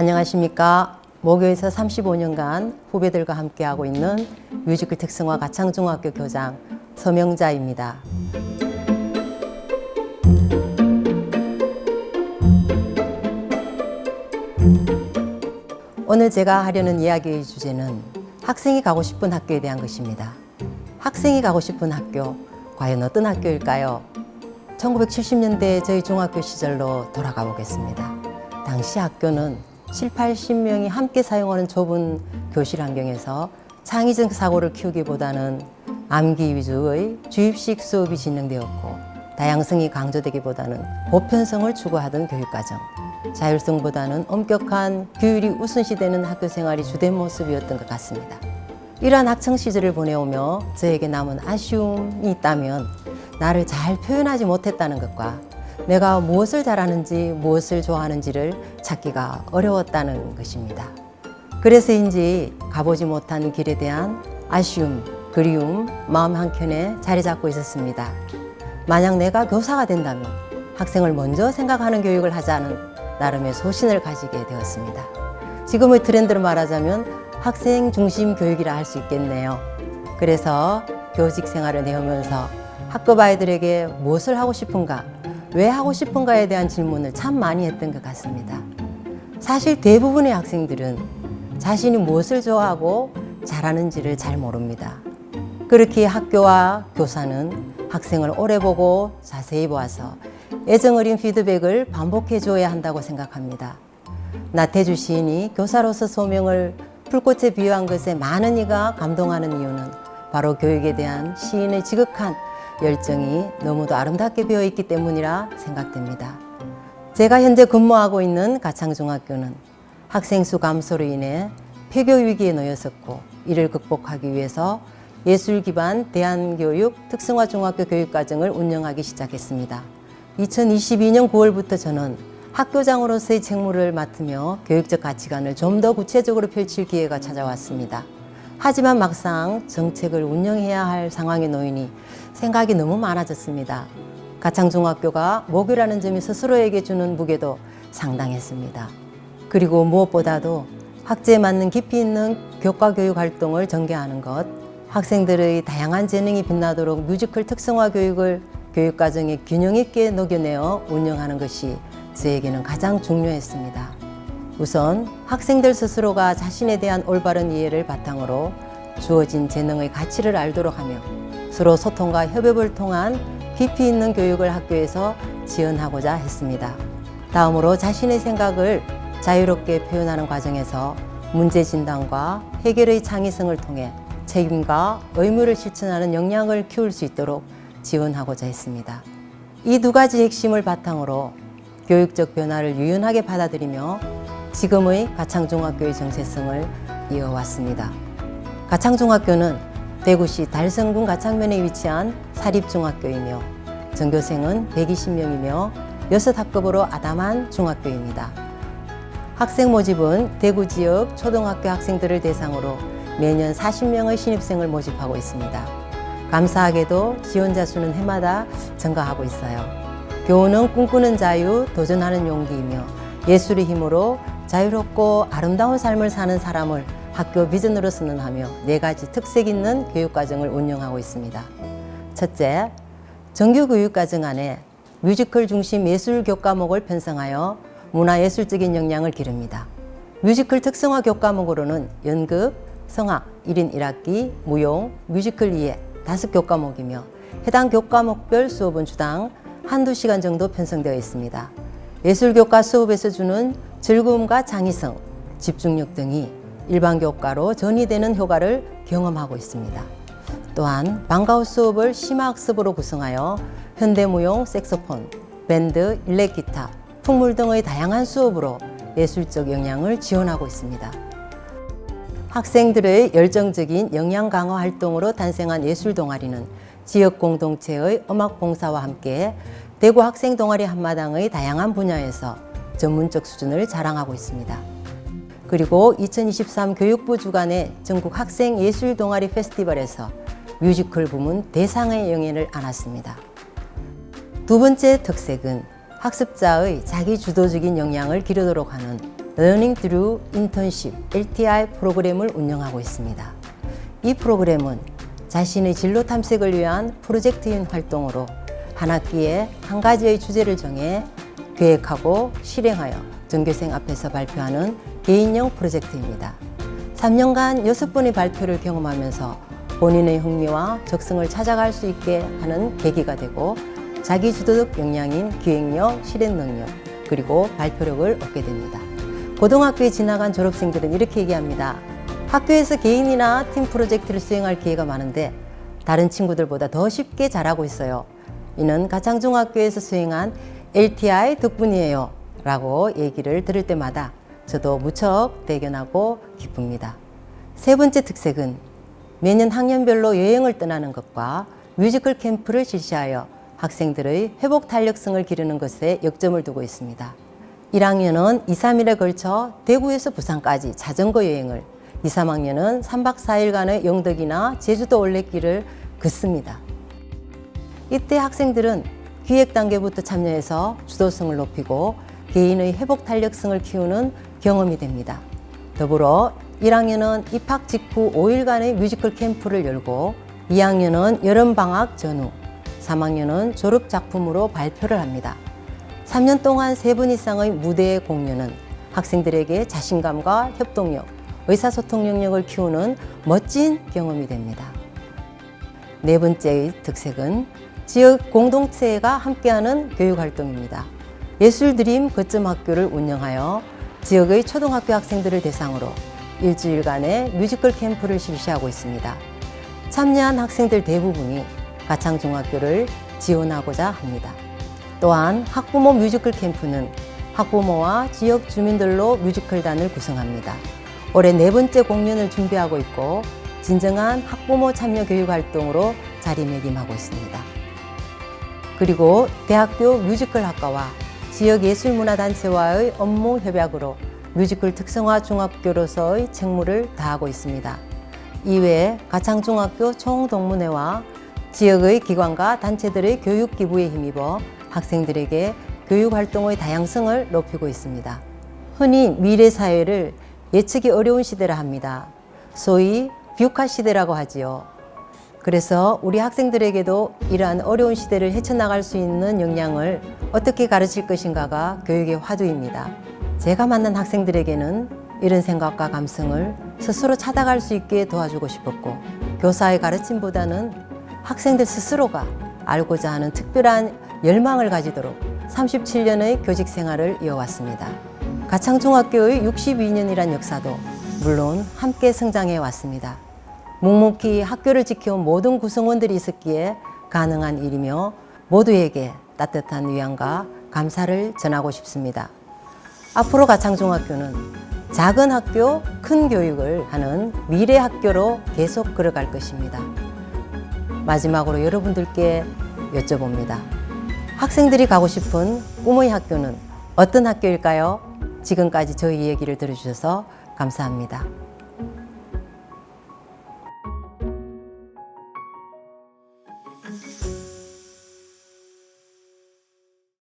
안녕하십니까. 모교에서 35년간 후배들과 함께하고 있는 뮤지컬 특성화 가창중학교 교장 서명자입니다. 오늘 제가 하려는 이야기의 주제는 학생이 가고 싶은 학교에 대한 것입니다. 학생이 가고 싶은 학교, 과연 어떤 학교일까요? 1970년대 저희 중학교 시절로 돌아가 보겠습니다. 당시 학교는 7, 80명이 함께 사용하는 좁은 교실 환경에서 창의적 사고를 키우기보다는 암기 위주의 주입식 수업이 진행되었고 다양성이 강조되기보다는 보편성을 추구하던 교육과정 자율성보다는 엄격한 규율이 우선시되는 학교 생활이 주된 모습이었던 것 같습니다. 이러한 학창 시절을 보내오며 저에게 남은 아쉬움이 있다면 나를 잘 표현하지 못했다는 것과 내가 무엇을 잘하는지 무엇을 좋아하는지를 찾기가 어려웠다는 것입니다. 그래서인지 가보지 못한 길에 대한 아쉬움, 그리움, 마음 한켠에 자리 잡고 있었습니다. 만약 내가 교사가 된다면 학생을 먼저 생각하는 교육을 하자는 나름의 소신을 가지게 되었습니다. 지금의 트렌드로 말하자면 학생 중심 교육이라 할 수 있겠네요. 그래서 교직 생활을 내오면서 학급 아이들에게 무엇을 하고 싶은가, 왜 하고 싶은가에 대한 질문을 참 많이 했던 것 같습니다. 사실 대부분의 학생들은 자신이 무엇을 좋아하고 잘하는지를 잘 모릅니다. 그렇게 학교와 교사는 학생을 오래 보고 자세히 보아서 애정 어린 피드백을 반복해 줘야 한다고 생각합니다. 나태주 시인이 교사로서 소명을 불꽃에 비유한 것에 많은 이가 감동하는 이유는 바로 교육에 대한 시인의 지극한 열정이 너무도 아름답게 배어 있기 때문이라 생각됩니다. 제가 현재 근무하고 있는 가창중학교는 학생 수 감소로 인해 폐교 위기에 놓였었고 이를 극복하기 위해서 예술 기반 대한교육 특성화 중학교 교육 과정을 운영하기 시작했습니다. 2022년 9월부터 저는 학교장으로서의 책무를 맡으며 교육적 가치관을 좀 더 구체적으로 펼칠 기회가 찾아왔습니다. 하지만 막상 정책을 운영해야 할 상황에 놓이니 생각이 너무 많아졌습니다. 가창중학교가 모교라는 점이 스스로에게 주는 무게도 상당했습니다. 그리고 무엇보다도 학제에 맞는 깊이 있는 교과 교육 활동을 전개하는 것, 학생들의 다양한 재능이 빛나도록 뮤지컬 특성화 교육을 교육과정에 균형 있게 녹여내어 운영하는 것이 저에게는 가장 중요했습니다. 우선 학생들 스스로가 자신에 대한 올바른 이해를 바탕으로 주어진 재능의 가치를 알도록 하며 서로 소통과 협업을 통한 깊이 있는 교육을 학교에서 지원하고자 했습니다. 다음으로 자신의 생각을 자유롭게 표현하는 과정에서 문제 진단과 해결의 창의성을 통해 책임과 의무를 실천하는 역량을 키울 수 있도록 지원하고자 했습니다. 이 두 가지 핵심을 바탕으로 교육적 변화를 유연하게 받아들이며 지금의 가창중학교의 정체성을 이어왔습니다. 가창중학교는 대구시 달성군 가창면에 위치한 사립중학교이며 전교생은 120명이며 여섯 학급으로 아담한 중학교입니다. 학생 모집은 대구 지역 초등학교 학생들을 대상으로 매년 40명의 신입생을 모집하고 있습니다. 감사하게도 지원자 수는 해마다 증가하고 있어요. 교훈은 꿈꾸는 자유, 도전하는 용기이며 예술의 힘으로 자유롭고 아름다운 삶을 사는 사람을 학교 비전으로 선언하며 네 가지 특색 있는 교육과정을 운영하고 있습니다. 첫째, 정규 교육과정 안에 뮤지컬 중심 예술 교과목을 편성하여 문화예술적인 역량을 기릅니다. 뮤지컬 특성화 교과목으로는 연극, 성악, 1인 1학기, 무용, 뮤지컬 2회 다섯 교과목이며 해당 교과목별 수업은 주당 한두 시간 정도 편성되어 있습니다. 예술교과 수업에서 주는 즐거움과 창의성, 집중력 등이 일반 교과로 전이되는 효과를 경험하고 있습니다. 또한 방과후 수업을 심화학습으로 구성하여 현대무용, 색소폰, 밴드, 일렉기타, 풍물 등의 다양한 수업으로 예술적 역량을 지원하고 있습니다. 학생들의 열정적인 역량 강화 활동으로 탄생한 예술 동아리는 지역 공동체의 음악 봉사와 함께 대구 학생 동아리 한마당의 다양한 분야에서 전문적 수준을 자랑하고 있습니다. 그리고 2023 교육부 주관의 전국 학생 예술 동아리 페스티벌에서 뮤지컬 부문 대상의 영예를 안았습니다. 두 번째 특색은 학습자의 자기 주도적인 역량을 기르도록 하는 Learning Through Internship LTI 프로그램을 운영하고 있습니다. 이 프로그램은 자신의 진로 탐색을 위한 프로젝트인 활동으로 한 학기에 한 가지의 주제를 정해 계획하고 실행하여 전교생 앞에서 발표하는 개인형 프로젝트입니다. 3년간 6번의 발표를 경험하면서 본인의 흥미와 적성을 찾아갈 수 있게 하는 계기가 되고 자기 주도적 역량인 기획력, 실행 능력, 그리고 발표력을 얻게 됩니다. 고등학교에 지나간 졸업생들은 이렇게 얘기합니다. 학교에서 개인이나 팀 프로젝트를 수행할 기회가 많은데 다른 친구들보다 더 쉽게 잘하고 있어요. 이는 가창중학교에서 수행한 LTI 덕분이에요. 라고 얘기를 들을 때마다 저도 무척 대견하고 기쁩니다. 세 번째 특색은 매년 학년별로 여행을 떠나는 것과 뮤지컬 캠프를 실시하여 학생들의 회복 탄력성을 기르는 것에 역점을 두고 있습니다. 1학년은 2, 3일에 걸쳐 대구에서 부산까지 자전거 여행을, 2, 3학년은 3박 4일간의 영덕이나 제주도 올레길을 긋습니다. 이때 학생들은 기획 단계부터 참여해서 주도성을 높이고 개인의 회복 탄력성을 키우는 경험이 됩니다. 더불어 1학년은 입학 직후 5일간의 뮤지컬 캠프를 열고 2학년은 여름방학 전후, 3학년은 졸업 작품으로 발표를 합니다. 3년 동안 세번 이상의 무대 공연은 학생들에게 자신감과 협동력, 의사소통 능력을 키우는 멋진 경험이 됩니다. 네 번째의 특색은 지역 공동체가 함께하는 교육 활동입니다. 예술 드림 거점 학교를 운영하여 지역의 초등학교 학생들을 대상으로 일주일간의 뮤지컬 캠프를 실시하고 있습니다. 참여한 학생들 대부분이 가창중학교를 지원하고자 합니다. 또한 학부모 뮤지컬 캠프는 학부모와 지역 주민들로 뮤지컬단을 구성합니다. 올해 네 번째 공연을 준비하고 있고 진정한 학부모 참여 교육 활동으로 자리매김하고 있습니다. 그리고 대학교 뮤지컬 학과와 지역 예술문화단체와의 업무 협약으로 뮤지컬 특성화 중학교로서의 책무를 다하고 있습니다. 이외에 가창중학교 총동문회와 지역의 기관과 단체들의 교육 기부에 힘입어 학생들에게 교육 활동의 다양성을 높이고 있습니다. 흔히 미래 사회를 예측이 어려운 시대라 합니다. 소위 뷰카 시대라고 하지요. 그래서 우리 학생들에게도 이러한 어려운 시대를 헤쳐나갈 수 있는 역량을 어떻게 가르칠 것인가가 교육의 화두입니다. 제가 만난 학생들에게는 이런 생각과 감성을 스스로 찾아갈 수 있게 도와주고 싶었고 교사의 가르침보다는 학생들 스스로가 알고자 하는 특별한 열망을 가지도록 37년의 교직 생활을 이어왔습니다. 가창중학교의 62년이란 역사도 물론 함께 성장해 왔습니다. 묵묵히 학교를 지켜온 모든 구성원들이 있었기에 가능한 일이며 모두에게 따뜻한 위안과 감사를 전하고 싶습니다. 앞으로 가창중학교는 작은 학교, 큰 교육을 하는 미래 학교로 계속 걸어갈 것입니다. 마지막으로 여러분들께 여쭤봅니다. 학생들이 가고 싶은 꿈의 학교는 어떤 학교일까요? 지금까지 저희 얘기를 들어주셔서 감사합니다.